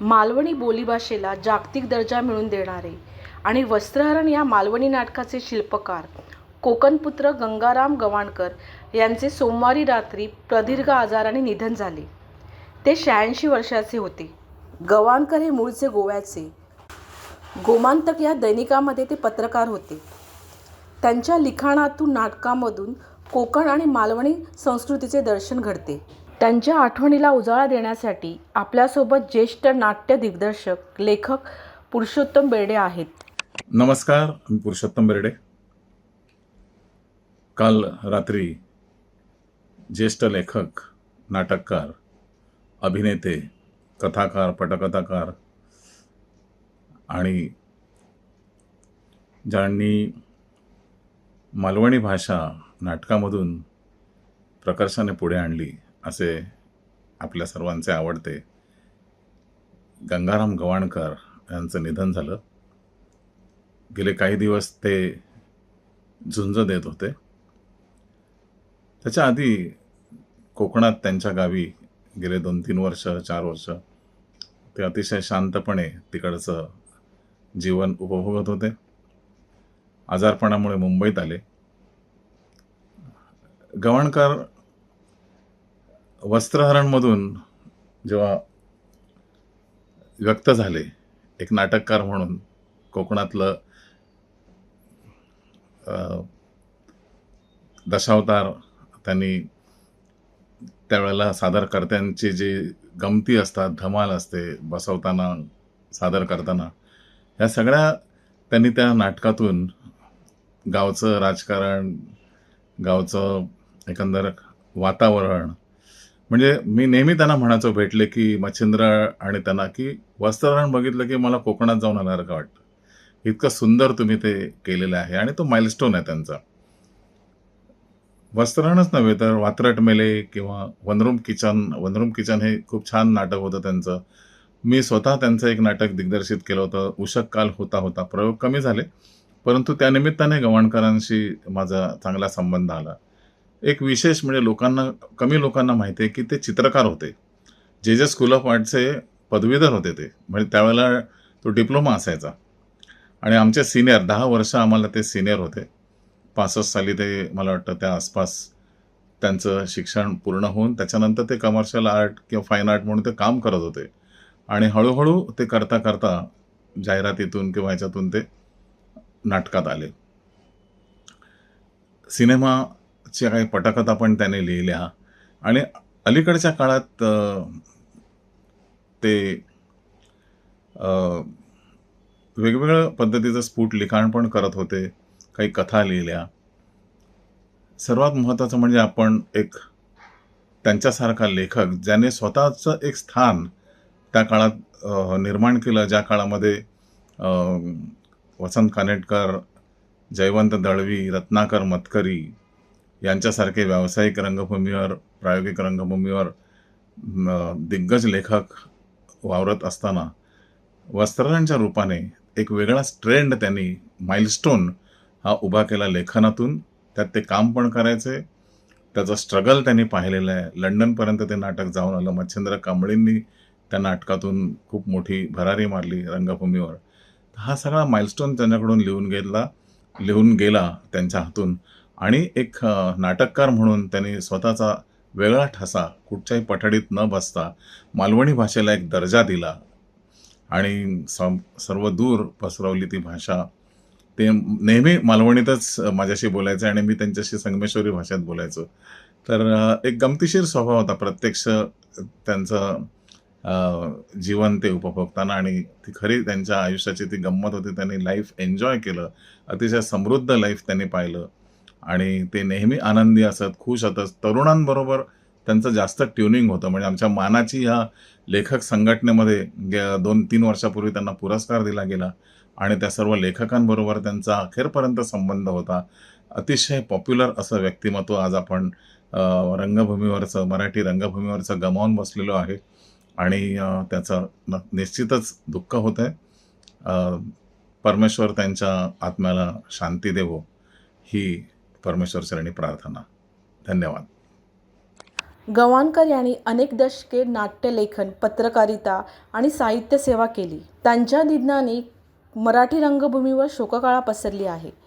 मालवणी बोलीभाषेला जागतिक दर्जा मिळवून देणारे आणि वस्त्रहरण या मालवणी नाटकाचे शिल्पकार कोकणपुत्र गंगाराम गवाणकर यांचे सोमवारी रात्री प्रदीर्घ आजाराने निधन झाले. ते शहाऐंशी वर्षाचे होते. गवाणकर हे मूळचे गोव्याचे गोमांतक या दैनिकामध्ये ते पत्रकार होते. त्यांच्या लिखाणातून नाटकामधून कोकण आणि मालवणी संस्कृतीचे दर्शन घडते. त्यांच्या आठवणीला उजाळा देण्यासाठी आपल्यासोबत ज्येष्ठ नाट्य दिग्दर्शक लेखक पुरुषोत्तम बेर्डे आहेत. नमस्कार मी पुरुषोत्तम बेर्डे. काल रात्री ज्येष्ठ लेखक नाटककार अभिनेते कथाकार पटकथाकार आणि ज्यांनी मालवणी भाषा नाटकामधून प्रकर्षाने पुढे आणली असे आपल्या सर्वांचे आवडते गंगाराम गवाणकर यांचं निधन झालं. गेले काही दिवस ते झुंज देत होते. त्याच्या आधी कोकणात त्यांच्या गावी गेले दोन तीन वर्ष चार वर्ष ते अतिशय शांतपणे तिकडचं जीवन उपभोगत होते. आजारपणामुळे मुंबईत आले. गवाणकर वस्त्रहरणमधून जेव्हा व्यक्त झाले एक नाटककार म्हणून कोकणातलं दशावतार त्यांनी त्यावेळेला सादरकर्त्यांची जी गमती असतात धमाल असते बसवताना सादर करताना ह्या सगळ्या त्यांनी त्या नाटकातून गावचं राजकारण गावचं एकंदर वातावरण म्हणजे मी नेहमी त्यांना म्हणायचो भेटले की मच्छिंद्र आणि त्यांना की वस्त्रधारण बघितलं की मला कोकणात जाऊन आल्यासारखं वाटतं? इतकं सुंदर तुम्ही ते केलेलं आहे आणि तो माइलस्टोन आहे त्यांचा. वस्त्रहरणच नव्हे तर वात्रट मेले किंवा वनरूम किचन वनरूम किचन हे खूप छान नाटक होतं त्यांचं. मी स्वतः त्यांचं एक नाटक दिग्दर्शित केलं होतं उषक काल होता होता. प्रयोग कमी झाले परंतु त्यानिमित्ताने गवाणकरांशी माझा चांगला संबंध आला. एक विशेष म्हणजे लोकांना कमी लोकांना माहिती आहे की ते चित्रकार होते. जे जे स्कूल ऑफ आर्टचे पदवीधर होते ते. म्हणजे त्यावेळेला तो डिप्लोमा असायचा. आणि आमचे सिनियर दहा वर्ष आम्हाला ते सिनियर होते. पासष्ट साली ते मला वाटतं त्या आसपास त्यांचं शिक्षण पूर्ण होऊन त्याच्यानंतर ते कमर्शियल आर्ट किंवा फाईन आर्ट म्हणून ते काम करत होते. आणि हळूहळू ते करता करता जाहिरातीतून किंवा ह्याच्यातून ते नाटकात आले. सिनेमा च्या काही पटकथा पण त्याने लिहिल्या. आणि अलीकडच्या काळात ते वेगवेगळ्या पद्धतीचं स्फुट लिखाण पण करत होते काही कथा लिहिल्या. सर्वात महत्त्वाचं म्हणजे आपण एक त्यांच्यासारखा लेखक ज्याने स्वतःचं एक स्थान त्या काळात निर्माण केलं ज्या काळामध्ये वसंत कानेटकर जयवंत दळवी रत्नाकर मतकरी यांच्यासारखे व्यावसायिक रंगभूमीवर प्रायोगिक रंगभूमीवर दिग्गज लेखक वावरत असताना वस्त्रांच्या रूपाने एक वेगळाच ट्रेंड त्यांनी माइलस्टोन हा उभा केला लेखनातून. त्यात ते काम पण करायचे. त्याचं स्ट्रगल त्यांनी पाहिलेलं आहे. लंडनपर्यंत ते नाटक जाऊन आलं. मच्छिंद्र कांबळींनी त्या नाटकातून खूप मोठी भरारी मारली रंगभूमीवर. हा सगळा माइलस्टोन त्यांच्याकडून लिहून गेला लिहून गेला त्यांच्या हातून. आणि एक नाटककार म्हणून त्यांनी स्वतःचा वेगळा ठसा कुठच्याही पठडीत न बसता मालवणी भाषेला एक दर्जा दिला आणि सम सर्व दूर पसरवली ती भाषा. ते नेहमी मालवणीतच माझ्याशी बोलायचं आणि मी त्यांच्याशी संगमेश्वरी भाषेत बोलायचो. तर एक गमतीशीर स्वभाव होता प्रत्यक्ष त्यांचं जीवन ते उपभोगताना आणि ती खरी त्यांच्या आयुष्याची ती गंमत होती. त्यांनी लाईफ एन्जॉय केलं. अतिशय समृद्ध लाईफ त्यांनी पाहिलं. आणि ते नेहमी आनंदी असत खुश असत. तरुणांबरोबर त्यांचं जास्त ट्युनिंग होतं. म्हणजे आमच्या मानाची ह्या लेखक संघटनेमध्ये गे- दोन तीन वर्षापूर्वी त्यांना पुरस्कार दिला गेला आणि त्या सर्व लेखकांबरोबर त्यांचा अखेरपर्यंत संबंध होता. अतिशय पॉप्युलर असं व्यक्तिमत्व आज आपण रंगभूमीवरचं मराठी रंगभूमीवरचं गमावून बसलेलो आहे. आणि त्याचं न- निश्चितच दुःख होतं आहे परमेश्वर त्यांच्या आत्म्याला शांती देवो. ही परमेश्वर चरणी प्रार्थना. धन्यवाद. गवाणकर यांनी अनेक दशके नाट्यलेखन पत्रकारिता आणि साहित्य सेवा केली. त्यांच्या निधनाने मराठी रंगभूमीवर शोककळा पसरली आहे.